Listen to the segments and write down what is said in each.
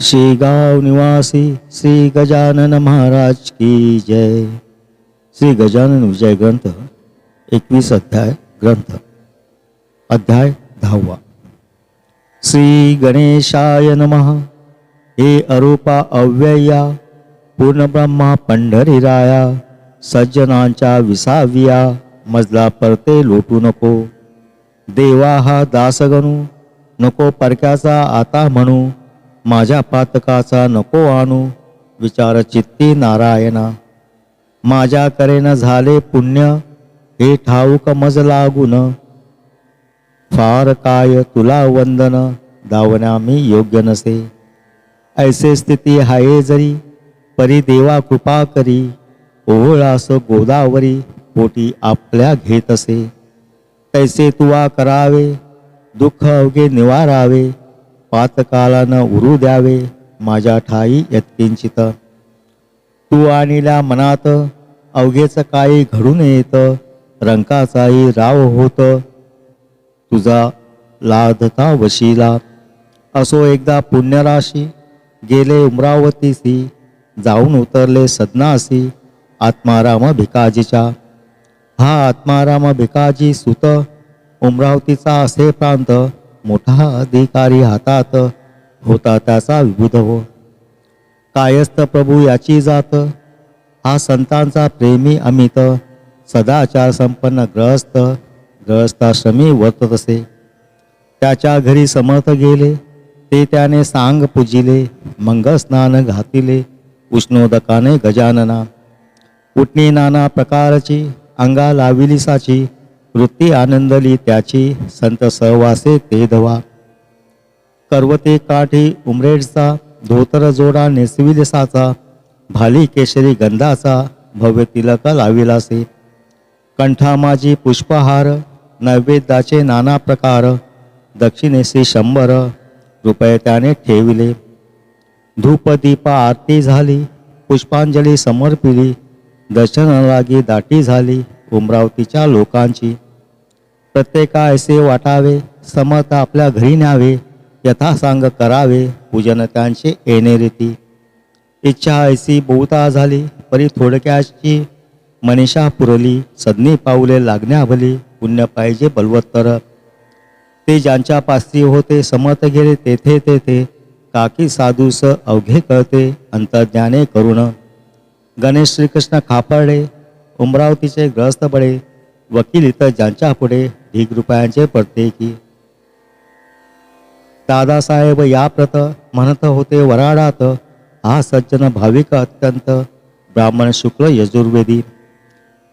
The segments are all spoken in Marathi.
शेगाव निवासी श्री गजानन महाराज की जय। श्री गजानन विजय ग्रंथ एकवीस अध्याय ग्रंथ अध्याय दहावा। श्री गणेशाय नमः। हे अरूपा अव्यया पूर्णब्रह्मा पंढरीराया सज्जनांच्या विसाविया मजला परते लोटू नको। देवा हा दासगणू नको परक्याचा आता म्हणू। माझ्या पातकाचा नको आणू विचार चित्ती नारायणा. माझ्या करेन झाले पुण्य हे ठाऊक मज लागून. फार काय तुला वंदन दावण्या मी योग्य नसे. ऐसे स्थिती हाये जरी परी देवा कृपा करी. ओहळास गोदावरी पोटी आपल्या घेत असे. तैसे तुवा करावे दुःख अवघे निवारावे. पातकालानं उरू द्यावे माझ्या ठाई यत्किंचित. तू आणिल्या मनात अवघेचं काही घडून येत रंकाचाही राव होत. तुझा लाधता वशीला. असो एकदा पुण्यराशी गेले उमरावतीसी जाऊन उतरले सदनासी आत्माराम भिकाजीच्या. हा आत्माराम भिकाजी सुत उमरावतीचा असे प्रांत मोठा अधिकारी हातात होता त्याचा विभुधव हो. कायस्थ प्रभू याची जात हा संतांचा प्रेमी अमित सदाचार संपन्न ग्रहस्थ ग्रहस्थाश्रमी वर्तत असे त्याच्या घरी समर्थ गेले ते त्याने सांग पूजिले मंगस्नान घातिले उष्णोदकाने गजानना. उठणी नाना प्रकारची अंगा लाविली साची वृत्ती आनंदली त्याची संत सहवासे ते धवा. करवते काठी उमरेडचा धोतर जोडा नेसविलसाचा भाली केशरी गंधाचा भव्य तिलक लाविलासे. कंठामाजी पुष्पहार नैवेद्याचे नाना प्रकार दक्षिणेशी शंभर रुपये त्याने ठेविले. धूपदीपा आरती झाली पुष्पांजली समर्पिली दर्शनालागी दाटी झाली. उमरावतीच्या लोकांची. प्रत्येका ऐसे वाटावे समर्थ आपल्या घरी न्यावे यथासांग करावे पूजन त्यांचे येणे रीती. इच्छा ऐसी बहुता झाली परी थोडक्याची मनीषा पुरली सदनी पाऊले लागण्याभली पुण्य पाहिजे बलवत्तर. ते ज्यांच्या पास्ती होते समत गेले तेथे तेथे काकी साधूस अवघे कळते अंतर्ज्ञाने करुण. गणेश श्रीकृष्ण खापर्डे उमरावतीचे ग्रस्त बळे वकील इतर ज्यांच्या पुढे ढीग रुपयांचे पडते की? दादासाहेब या प्रत म्हणत होते वराडात हा सज्जन भाविक अत्यंत ब्राह्मण शुक्ल यजुर्वेदी.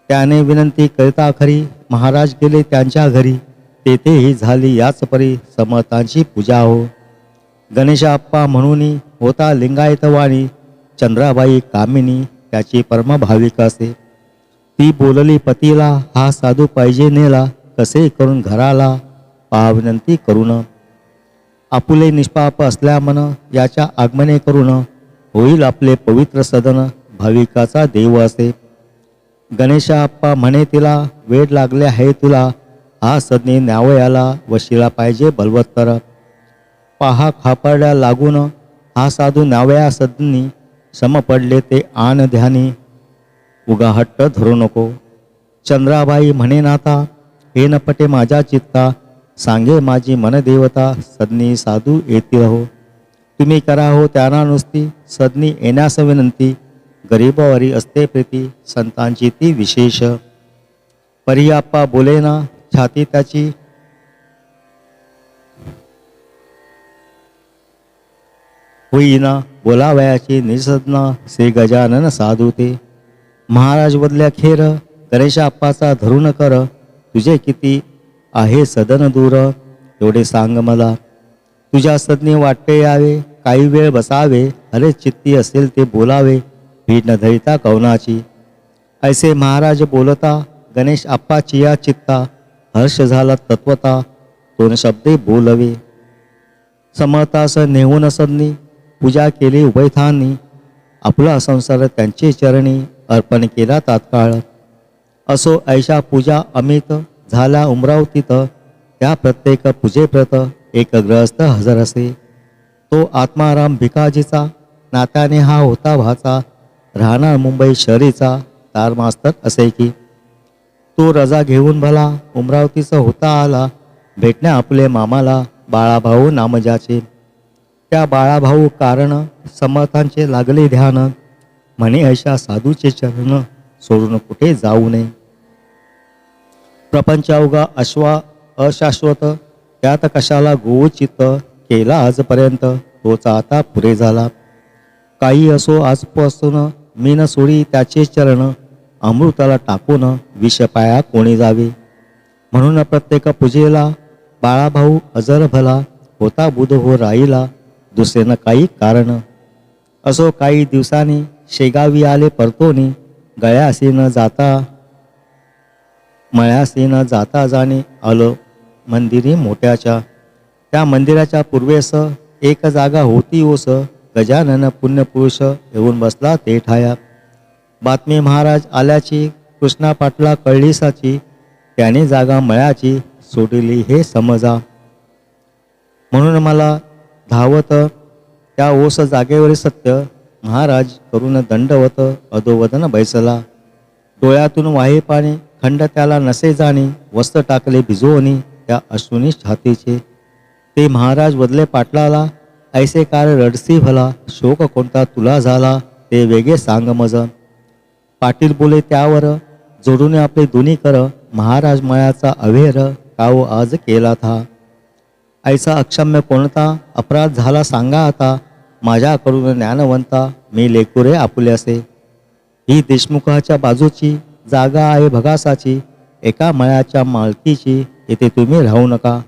त्याने विनंती करिता खरी महाराज गेले त्यांच्या घरी. तेथेही झाली याच परी समर्थांची पूजा हो. गणेशाप्पा म्हणून होता लिंगायतवाणी चंद्राबाई कामिनी त्याची परमभाविक असे. ती बोलली पतीला हा साधू पाहिजे नेला कसे करून घराला? पहा करून. आपुले निष्पाप असल्यामन याच्या आगमने करून. होईल आपले पवित्र सदन भाविकाचा देव असे. गणेशाप्पा म्हणे तिला वेळ लागले आहे तुला. हा सदनी न्यावयाला वशिला पाहिजे बलवत्तर. पहा खापरड्या लागून हा साधू न्यावया सदनी सम पडले ते आन ध्यानी. उगा हट्ट धरू नको. चंद्राबाई म्हणे नाता हे न पटे माझ्या चित्ता. सांगे माझी मनदेवता सदनी साधू येतील हो तुम्ही करा हो त्यांना नुसती सदनी येण्यास विनंती. गरीबवारी असते प्रीती संतांची ती विशेष. परियाप्पा बोले ना छाती त्याची होईना बोलावयाची निसदना श्री गजानन साधू ते. महाराज बदल्या खेर गणेशा अप्पाचा धरून कर तुझे किती आहे सदन दूर एवढे सांग मला. तुझ्या सदनी वाटते यावे काही वेळ बसावे अरे चित्ती असेल ते बोलावे भीड न धरिता कवनाची ऐसे महाराज बोलता गणेश अप्पाची या चित्ता हर्ष झाला तत्वता दोन शब्दे बोलवे. समर्थास नेहून सदनी पूजा केली उभयथांनी आपला संसार त्यांचे चरणी अर्पण केला तात्काळ. असो ऐशा पूजा अमित झाला उमरावतीत त्या प्रत्येक पूजेप्रत एक ग्रहस्थ हजर असे तो आत्माराम भिकाजीचा नात्याने हा होता भाचा राहणार मुंबई शहरीचा तार मास्तर असे की. तो रजा घेऊन भला उमरावतीचा होता आला भेटण्या आपले मामाला बाळाभाऊ नामजाचे. त्या बाळाभाऊ कारण समर्थांचे लागले ध्यान म्हणे अशा साधूचे चरण सोडून कुठे जाऊ नये. प्रपंच अवघा अश्वा अशाश्वत त्यात कशाला गोचित केला आजपर्यंत तोच आता पुरे झाला. काही असो आजपासून मी न सोडी त्याचे चरण अमृताला टाकून विषपाया कोणी जावे. म्हणून प्रत्येक पूजेला बाळाभाऊ अजर भला होता बुध हो राहिला दुसरेनं काही कारण. असो काही दिवसांनी शेगावी आले परतोनी गळ्यासी न जाता मळ्यासी न जाता जाणे आलं मंदिरी मोठ्याच्या. त्या मंदिराच्या पूर्वेस एक जागा होती ओस गजानन पुण्यपुरुष येऊन बसला ते ठाया बातमी महाराज आल्याची कृष्णा पाटला कळलीसाची त्याने जागा मळ्याची सोडली हे समजा. म्हणून मला धावत त्या ओस जागेवर सत्य महाराज करून दंडवत अधोवदन बैसला. डोळ्यातून वाहे पाणी खंड त्याला नसे जाणे वस्त्र टाकले भिजवणी त्या अश्विनी छातीचे ते महाराज बदले पाटलाला ऐसे कार रडसी भला शोक कोणता तुला झाला ते वेगळे सांग मज. पाटील बोले त्यावर जोडून आपले दोन्ही कर महाराज मळ्याचा अवेर काव आज केला था. ऐसा अक्षम्य कोणता अपराध झाला सांगा आता माझ्याकडून ज्ञानवंता मी लेकुरे आपुल्यासे ही देशमुखाच्या बाजूची जागा आहे भगासाची एका मळ्याच्या मालकीची येथे तुम्ही राहू नका.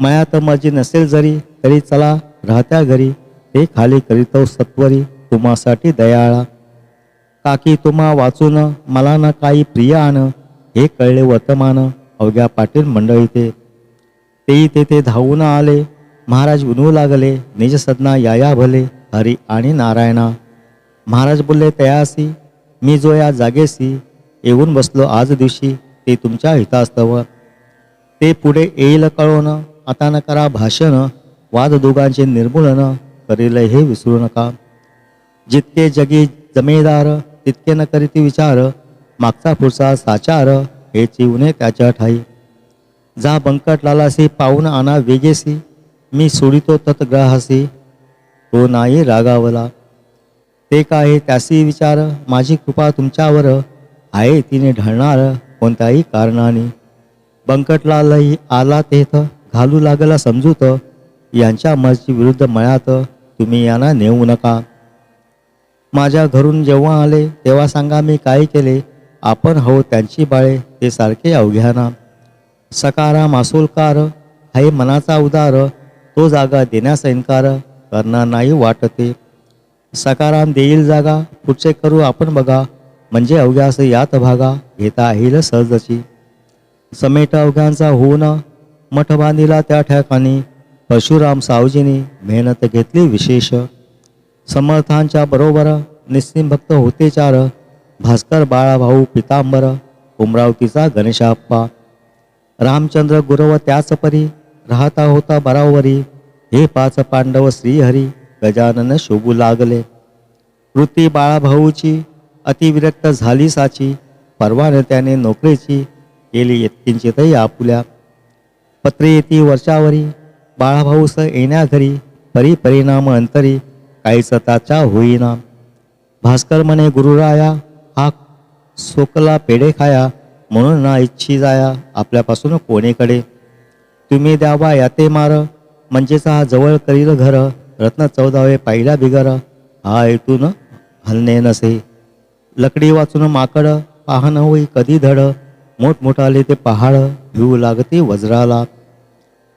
मळ्यात माझी नसेल जरी तरी चला राहत्या घरी ते खाली करीतो सत्वरी तुम्हासाठी दयाळा. काकी तुम्हा वाचून मला ना काही प्रिय आण हे कळले वर्तमान अवघ्या पाटील मंडळीते तेही तेथे धावून आले महाराज विनवू लागले निज सदना याया भले हरी आणि नारायणा. महाराज बोलले तयासी मी जो या जागेसी येऊन बसलो आज दिवशी ते तुमच्या हितास्तव. ते पुढे येईल कळवणं आता न करा भाषण वाद दोघांचे निर्मूलन करील हे विसरू नका. जितके जगी जमेदार तितके न करीती विचार मागचा पुढचा साचार हे चिवणे त्याच्या ठाई. जा बंकट लालासी पाहून आणा वेगेसी मी सोडितो तत्ग्रहासी तो नाही रागावला. ते काय त्यासी विचार माझी कृपा तुमच्यावर आहे तिने ढळणार कोणत्याही कारणाने. बंकटलालही आला तेथ घालू लागला समजूत यांच्या मर्जी विरुद्ध मळ्यात तुम्ही यांना नेऊ नका. माझ्या घरून जेव्हा आले तेव्हा सांगा मी काय केले आपण हो त्यांची बाळे ते सारखे अवघ्याना. सकारा मासोलकार हे मनाचा उदार तो जागा देण्यास इन्कार करणार नाही वाटते. सकाराम देईल जागा पुढचे करू आपण बघा. म्हणजे अवघ्यास यात भागा घेता येईल सहजची. समेट अवघ्यांचा होऊन मठ बांधिला त्या ठिकाणी. परशुराम सावजीने मेहनत घेतली विशेष. समर्थांच्या बरोबर निस्सिम भक्त होते चार. भास्कर बाळाभाऊ पितांबर उमरावतीचा गणेशाप्पा. रामचंद्र गुरव त्याच परी. राहता होता बरावरी. हे पाच पांडव श्रीहरी गजानन शोभू लागले. वृत्ती बाळाभाऊची अतिविरक्त झाली साची परवाने त्याने नोकरीची केली किंचितही आपुल्या. पत्रे येती वरच्यावरी बाळाभाऊस येण्या घरी परी परिणाम अंतरी काहीच ताचा होईना. भास्कर म्हणे गुरुराया हा सोकला पेढे खाया म्हणून ना इच्छी जाया आपल्यापासून कोणीकडे तुम्ही द्यावा याते मार. म्हणजेच हा जवळ करील घर. रत्न चौदावे पाहिला बिगर. हा ऐतून हलणे नसे. लकडी वाचून माकड. पाहन होई कधी धड. मोठमोठाले ते पहाड. भिवू लागते वज्राला.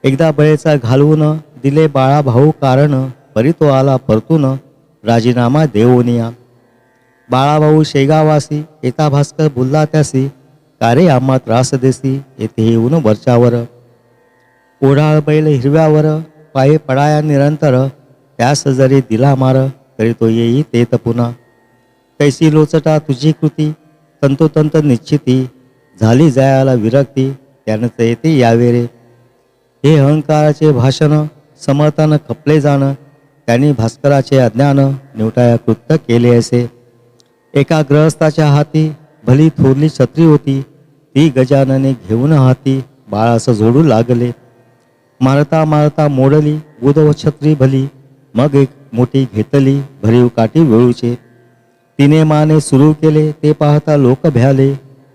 एकदा बळेचा घालवून दिले बाळा भाऊ कारण. परी तो आला परतून. राजीनामा देऊनिया बाळाभाऊ शेगावासी येता भास्कर बोलला त्यासी. कारे आम्हा त्रास देसी. येथे येऊन वरच्यावर. ओढाळ बैल हिरव्यावर पायी पडाया निरंतर त्यास जरी दिला मार तरी तो येई तेत पुन्हा कैसी लोचटा तुझी कृती तंतोतंत निश्चिती झाली जायाला विरक्ती त्यानं येते यावे रे हे अहंकाराचे भाषण समर्थानं खपले जाणं त्यांनी भास्कराचे अज्ञान निवटाया कृत्य केले असे. एका ग्रहस्थाच्या हाती भली थोरली छत्री होती ती गजानने घेऊन हाती बाळास जोडू लागले. मारता मारता मोडली बुध व छत्री भली मग एक मोठी घेतली भरीव काठी वेळूचे. तिने माने सुरू केले ते पाहता लोक भ्याले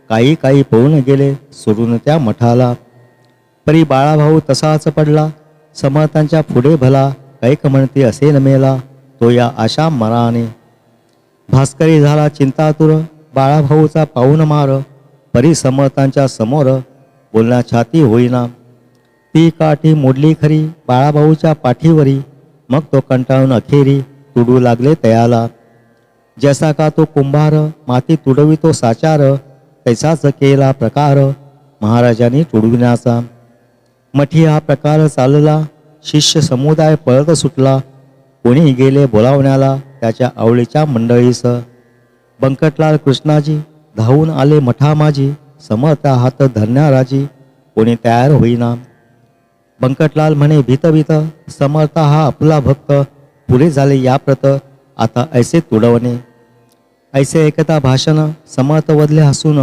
काही काही पळून गेले सोडून त्या मठाला. परी बाळाभाऊ तसाच पडला समर्थांच्या पुढे भला कैक म्हणते असे नमेला मेला तो या आशा मराने. भास्करी झाला चिंतातुर बाळाभाऊचा पाहून मार परी समर्थांच्या समोर बोलण्या छाती होईना. ती काठी मोडली खरी बाळाभाऊच्या पाठीवरी. मग तो कंटाळून अखेरी तुडू लागले तयाला. जसा का तो कुंभार माती तुडवितो साचार तैसाच केला प्रकार महाराजांनी तुडविण्याचा. मठी हा प्रकार चालला शिष्य समुदाय पळत सुटला. कोणी गेले बोलावण्याला त्याच्या आवडीच्या मंडळीस. बंकटलाल कृष्णाजी धावून आले मठामाजी समर्थ हात धरण्याराजी कोणी तयार होईना. बंकटलाल म्हणे भीत भीत समर्थ हा आपला भक्त. पुढे झाले या प्रत. आता ऐसे तुडवणे. ऐसे एकता भाषण समर्थ वदले हसून.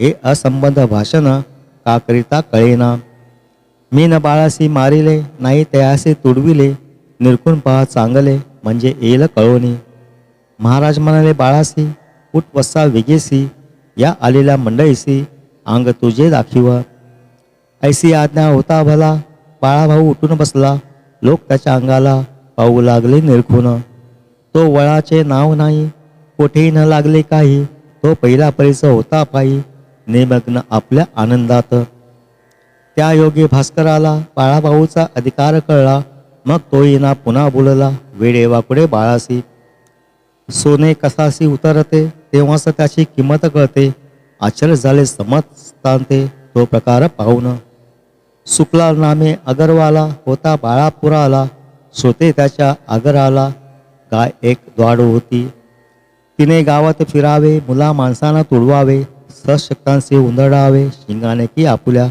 हे असंबंध भाषण का करिता कळेना. मी न बाळासी मारिले नाही तयासे तुडविले. निरखून पहा चांगले म्हणजे येईल कळवणी. महाराज म्हणाले बाळासी उठ वस्सा वेगेसी. या आलेल्या मंडळीसी. अंग तुझे दाखिव ऐसी आज्ञा होता भला. बाळाभाऊ उठून बसला. लोक त्याच्या अंगाला पाहू लागले निरखून. तो वळाचे नाव नाही कोठेही न लागले काही. तो पहिला परिचय होता पायी निमग्न आपल्या आनंदात. त्या योगी भास्कराला बाळाभाऊचा अधिकार कळला. मग तोही ना पुन्हा बोलला वेडे वाकुडे बाळासी सोने कसासी उतरते तेव्हाच त्याची किंमत कळते. आश्चर्य झाले समजतांते तो प्रकार पाहून. सुकला नामे अगरवाला होता बाळापुराला सोते त्याच्या आगराला गाय एक द्वाडू होती. तिने गावात फिरावे मुला माणसांना तुडवावे सशक्तांचे उंदडावे शिंगाने की आपुल्या.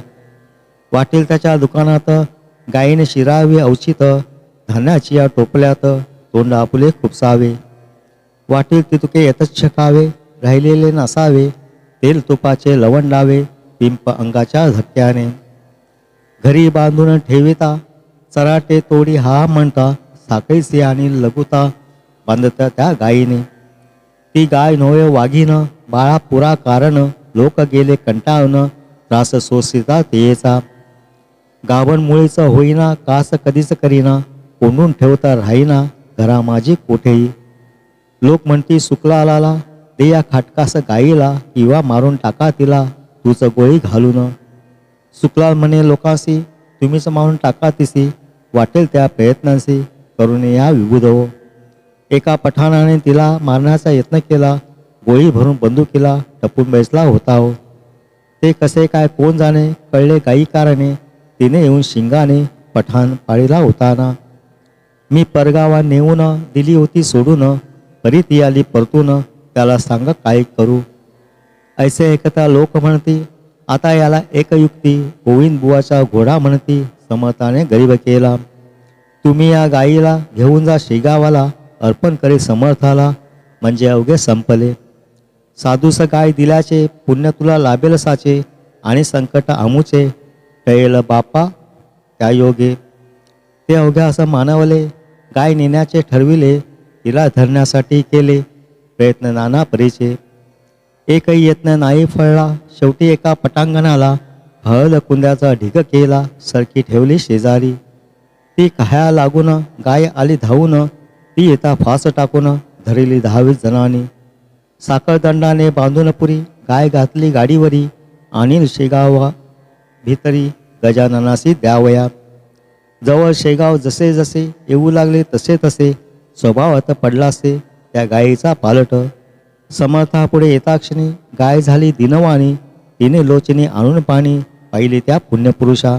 वाटेल त्याच्या दुकानात गायीने शिरावे औचित धान्याची या टोपल्यात तोंड आपुले खुपसावे. वाटेल तितके यतच्छकावे राहिलेले नसावे तेल तुपाचे लवंडावे पिंप अंगाच्या धक्क्याने घरी बांधून ठेविता चराटे तोडी हा म्हणता साखळीसी आणि लघुता बांधता त्या गायीने. ती गाय नोय वाघीन बाळा पुरा कारण लोक गेले कंटाळून त्रास सोसिता तेचा गाभण मुळीचं होईना कास कधीच करीना कोंडून ठेवता राहीना घरा माझी कोठेही. लोक म्हणती सुकला आलाला दे या खाटकास गाईला किंवा मारून टाका तिला तुझं गोळी घालून. सुकलाल म्हणे लोकांसी तुम्हीच मारून टाका तिसी वाटेल त्या प्रयत्नांशी करून या विबुधव हो. एका पठाणाने तिला मारण्याचा यत्न केला गोळी भरून बंदुकीला टपून बैसला होता हो. ते कसे काय कोण जाणे कळले काही कारणे तिने येऊन शिंगाने पठाण पाळीला होताना. मी परगावा नेऊन दिली होती सोडून परी ती आली परतून त्याला सांग काय करू. ऐसे ऐकता लोक म्हणती आता याला एक युक्ती गोविंद बुवाचा घोडा म्हणती समताने गरीब केला. तुम्ही या गाईला घेऊन जा शेगावाला अर्पण करे समर्थाला म्हणजे अवघे संपले. साधूस गाय दिल्याचे पुण्य तुला लाभेल साचे आणि संकट आमूचे. टळेल बापा त्या योगे. ते अवघ्या असं मानवले गाय नेण्याचे ठरविले तिला धरण्यासाठी केले प्रयत्न नाना परीचे. एकही यत्न नाही फळला. शेवटी एका पटांगणाला हळद कुंद्याचा ढिग केला. सरकी ठेवली शेजारी. ती खाया लागून गाय आली धावून. ती येता फास टाकून धरली दहावीस जणांनी. साखळदंडाने बांधून पुरी गाय घातली गाडीवरी आणि शेगावा भीतरी गजाननासी द्यावया. जवळ शेगाव जसे जसे येऊ लागले तसे तसे स्वभावात पडलासे. त्या गायीचा पालट समर्थापुढे येताक्षणी गाय झाली दिनवाणी तिने लोचनी आणून पाणी पाहिली त्या पुण्यपुरुषा.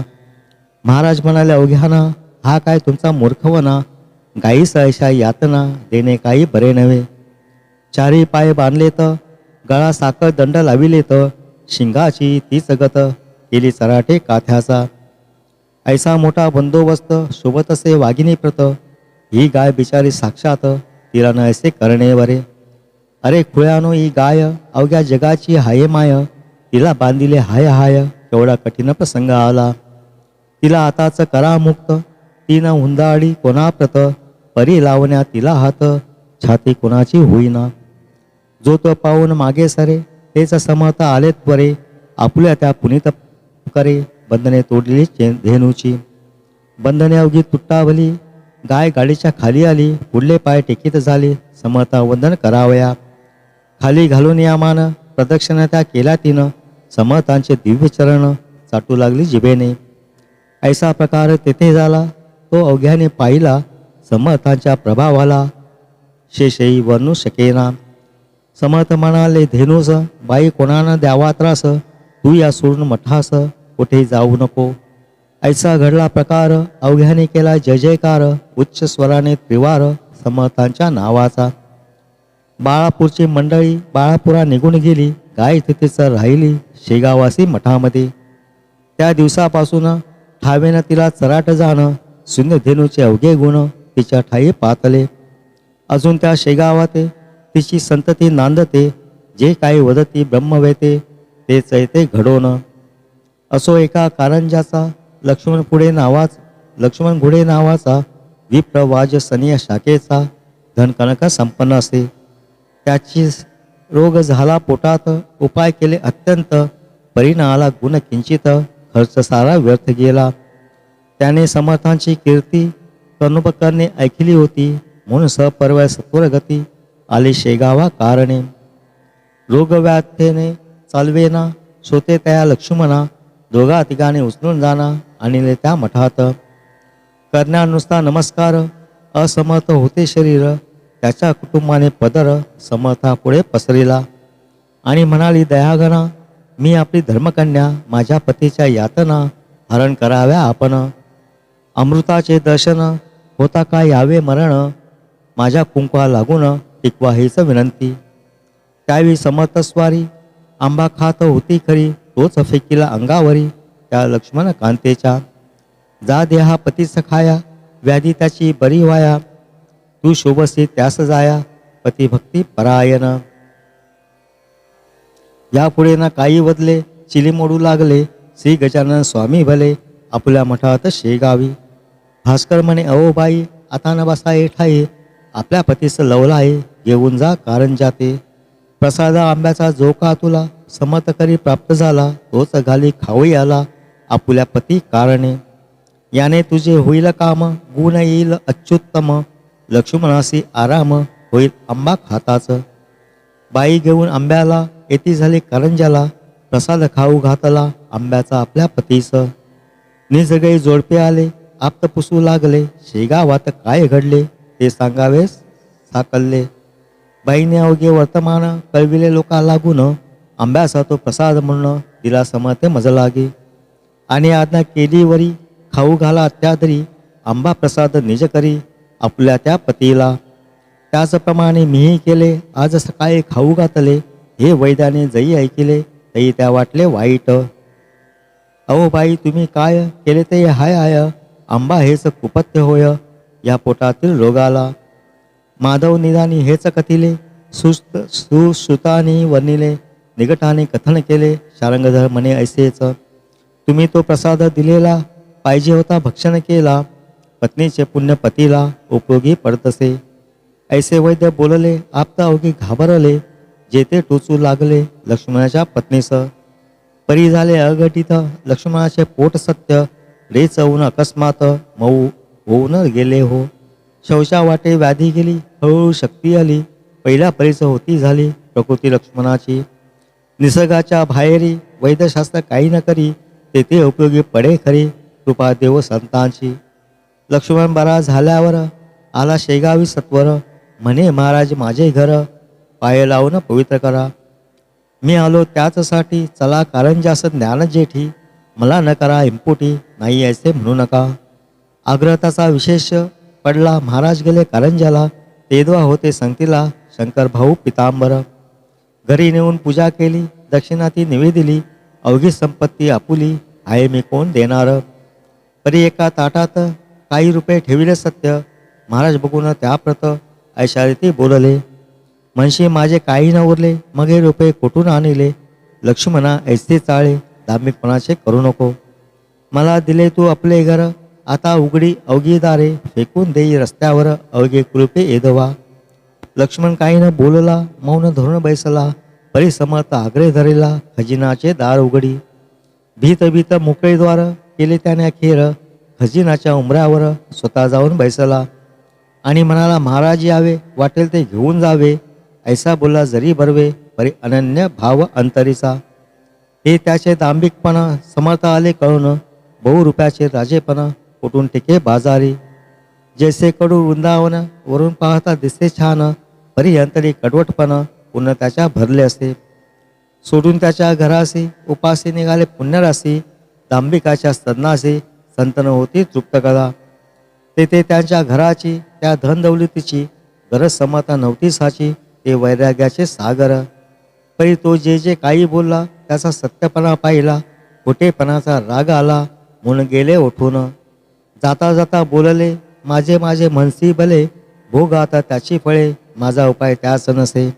महाराज म्हणाले अवघ्याना हा काय तुमचा मूर्खवना? गायी सहशा यातना देणे काही बरे नव्हे. चारी पाय बांधलेत गळा साखर दंड लाविलेत शिंगाची तीच गत केली चराटे काथ्याचा. ऐसा मोठा बंदोबस्त शोभत असे वाघिनी प्रत ही गाय बिचारी साक्षात तिला न ऐसे करणे बरे अरे खुळ्यानो ही गाय अवघ्या जगाची हाय माय. तिला बांधिले हाय हाय केवढा कठीण प्रसंग आला. तिला आताच करा मुक्त तिनं हुंदाळी कोणाप्रत परी लावण्या तिला हात छाती कोणाची होईना. जो तो पाहून मागे सरे तेच समर्थ आले त्वरे आपल्या त्या पुनीत करे बंधने तोडली चे- धेनूची. बंधने अवघी तुट्टावली गाय गाडीच्या खाली आली पुढले पाय टेकीत झाले समर्था वंदन करावया. खाली घालून या मान. प्रदक्षिणा त्या केला तिनं. समर्थांचे दिव्य चरण चाटू लागली जिभेने. ऐसा प्रकार तेथे झाला. तो अवघ्याने पाहिला. समर्थांच्या प्रभावाला. शेषही वर्णू शकेना. समर्थ म्हणाले धेनूस बाई कोणानं द्यावा त्रास? तू या सोडून मठास कुठे जाऊ नको. ऐसा घडला प्रकार अवघ्याने केला जय जयकार उच्च स्वराने त्रिवार समर्थांच्या नावाचा. बाळापूरची मंडळी बाळापुरा निघून गेली गाय तिथेच राहिली शेगावासी मठामध्ये. त्या दिवसापासून ठावेनं तिला चराट जाणं शून्य धेनूचे अवघे गुण तिच्या ठाई पातले. अजून त्या शेगावात तिची संतती नांदते जे काही वदती ब्रह्मवेते ते चैते घडवणं असो एका कारंजाचा लक्ष्मण पुढे नावाच लक्ष्मण घुडे नावाचा विप्रवाज सनिय शाखेचा धनकनक संपन्न असे. त्याची रोग झाला पोटात उपाय केले अत्यंत. परिणामाला गुण किंचित खर्च सारा व्यर्थ गेला. त्याने समर्थांची कीर्ती कर्णोपकरणे ऐकली होती. म्हणून सपर्वय सत्वर गती आली शेगावा कारणे. रोगव्याथेने चालवेना स्वते त्या लक्ष्मणा दोघा तिघाने उचलून जाणा आणि त्या मठात. करण्यानुसता नमस्कार असमर्थ होते शरीर. त्याच्या कुटुंबाने पदर समर्थापुढे पसरिला. आणि म्हणाली दयागणा मी आपली धर्मकन्या माझ्या पतीच्या यातना हरण कराव्या आपण. अमृताचे दर्शन होता का यावे मरण? माझ्या कुंकवा लागून टिकवा हीच विनंती. त्यावेळी समर्थस्वारी आंबा खात होती खरी तोच फेकीला अंगावरी त्या लक्ष्मण कांतेच्या. जा देहा पती खाया व्याधी त्याची बरी व्हाया. तू शोभसे त्यास जाया पतिभक्ती परायण. यापुढे ना काही बदले चिली मोडू लागले श्री गजानन स्वामी भले आपल्या मठात शेगावी. भास्कर म्हणे अहो बाई आता न बसा ठाई आपल्या पतीस लवला आहे घेऊन जा कारण जाते. प्रसादा आंब्याचा जो का तुला समत करी प्राप्त झाला तोच घाली खाऊ आला आपुल्या पती कारणे. याने तुझे होईल काम गुण येईल अच्युत्तम. लक्ष्मणासी आराम होईल आंबा खाताचं बाई घेऊन आंब्याला येती झाली करंजाला प्रसाद खाऊ घातला आंब्याचा आपल्या पतीस. निजगळे जोडपे आले आप्त पुसू लागले शेगावात काय घडले ते सांगावेस साकलले. बाईने अवघे वर्तमान कळविले लोका लागून आंब्याचा तो प्रसाद म्हणणं तिला समते मज लागे. आणि आज्ञा केली वरी खाऊ घाला अत्यादरी आंबा प्रसाद निज करी आपल्या त्या पतीला. त्याचप्रमाणे मीही केले आज सकाळी खाऊ घातले हे वैद्याने जई ऐकिले तई त्या वाटले वाईट. अहो बाई तुम्ही काय केले ते? हाय हाय आंबा हेच कुपत्य होय या पोटातील रोगाला. माधव निदानी हेच कथिले सुस्त सुश्रुतानी वर्णिले निकटाने कथन केले शारंगधर म्हणे ऐसेच. तुम्ही तो प्रसाद दिलेला पाहिजे होता भक्षण केला. पत्नीचे पुण्य पतीला उपयोगी पडतसे ऐसे वैद्य बोलले आपता अवघी घाबरले जेथे टोचू लागले लक्ष्मणाच्या पत्नीस. परी झाले अघटित लक्ष्मणाचे पोट सत्य रे चवून अकस्मात मऊ होऊन गेले हो. शौचा वाटे व्याधी गेली हळूहळू शक्ती आली पहिल्या परीच होती झाली प्रकृती लक्ष्मणाची. निसर्गाच्या बाहेरी वैद्यशास्त्र काही न करी तेथे उपयोगी पडे खरी कृपा देव संतांची. लक्ष्मण बरा झाल्यावर आला शेगावी सत्वर. म्हणे महाराज माझे घर पाय लावून पवित्र करा. मी आलो त्याचसाठी. चला कारंजास ज्ञान जेठी मला न करा इम्पुटी नाही यायचे म्हणू नका. आग्रहाचा विशेष पडला. महाराज गेले कारंजाला तेदवा होते संगतीला शंकर भाऊ पितांबर. घरी नेऊन पूजा केली दक्षिणा ती निवेदिली अवघी संपत्ती आपुली आहे मी कोण देणार? परी एका ताटात काही रुपये ठेविले सत्य. महाराज बघून त्याप्रत ऐशा ते बोलले म्हणशी माझे काही न उरले मग हे रुपये कुठून आणले? लक्ष्मणा ऐसे चाळे धार्मिकपणाचे करू नको. मला दिले तू आपले घर आता उघडी अवघी दारे फेकून देई रस्त्यावर अवघे कृपे येदवा. लक्ष्मण काही न बोलला मौन धरून बैसला परिसमर्थ आग्रे धरेला खजिनाचे दार उघडी. भीत भीत मोकळे द्वार केले त्याने अखेर खजिनाच्या उमऱ्यावर स्वतः जाऊन बैसला आणि म्हणाला महाराज यावे वाटेल ते घेऊन जावे. ऐसा बोलला जरी बरवे परी अनन्य भाव अंतरीचा हे त्याचे दांभिकपणा समर्थ आले कळून बहु रुपयाचे राजेपणा कुठून टिके बाजारी. जैसे कडू वृंदावन वरून पाहता दिसते छान परी अंतरी कडवटपणा पुन्हा त्याच्या भरले असे. सोडून त्याच्या घरासी उपासी निघाले पुण्यराशी दांभिकाच्या सदनासी संतन होती तृप्त कला. तेथे त्यांच्या घराची त्या धनदौलतीची गरज समता नव्हती साची ते वैराग्याचे सागर. परी तो जे जे काही बोलला त्याचा सत्यपणा पाहिला खोटेपणाचा राग आला म्हणून गेले उठून जाता जाता बोलले माझे माझे मनसी भले भोग आता त्याची फळे माझा उपाय त्याच नसे.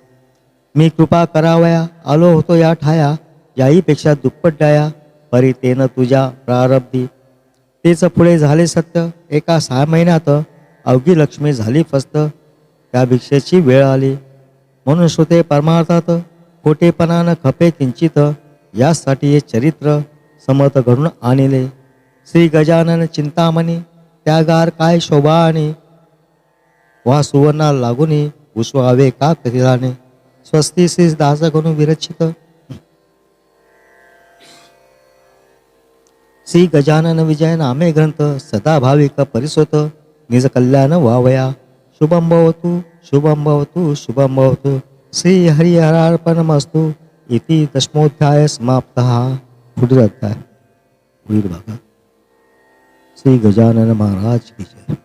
मी कृपा करावया आलो होतो या ठाया याहीपेक्षा दुप्पट डाया परी तेन तुझ्या प्रारब्धी. तेच पुढे झाले सत्य. एका सहा महिन्यात अवघी लक्ष्मी झाली फस्त. त्या भिक्षेची वेळ आली. म्हणून श्रोते परमार्थात खोटेपणानं खपे किंचित. यासाठी हे चरित्र समर्थ घडून आणले. श्री गजानन चिंतामणी त्यागार काय शोभा आणि वा सुवर्णा लागुनी उस्वावे का कथिलाने स्वस्ती श्री दास गणू विरचित. श्री गजानन विजय नामे ग्रंथ सदा भाविक परिसोत निज कल्याण वावया शुभम भवतु शुभम भवतु शुभम भवतु श्री हरिहरार्पणमस्तु इति दशमोध्याय समाप्त पुढील अध्याय पुढील भागात श्री गजानन महाराज की जय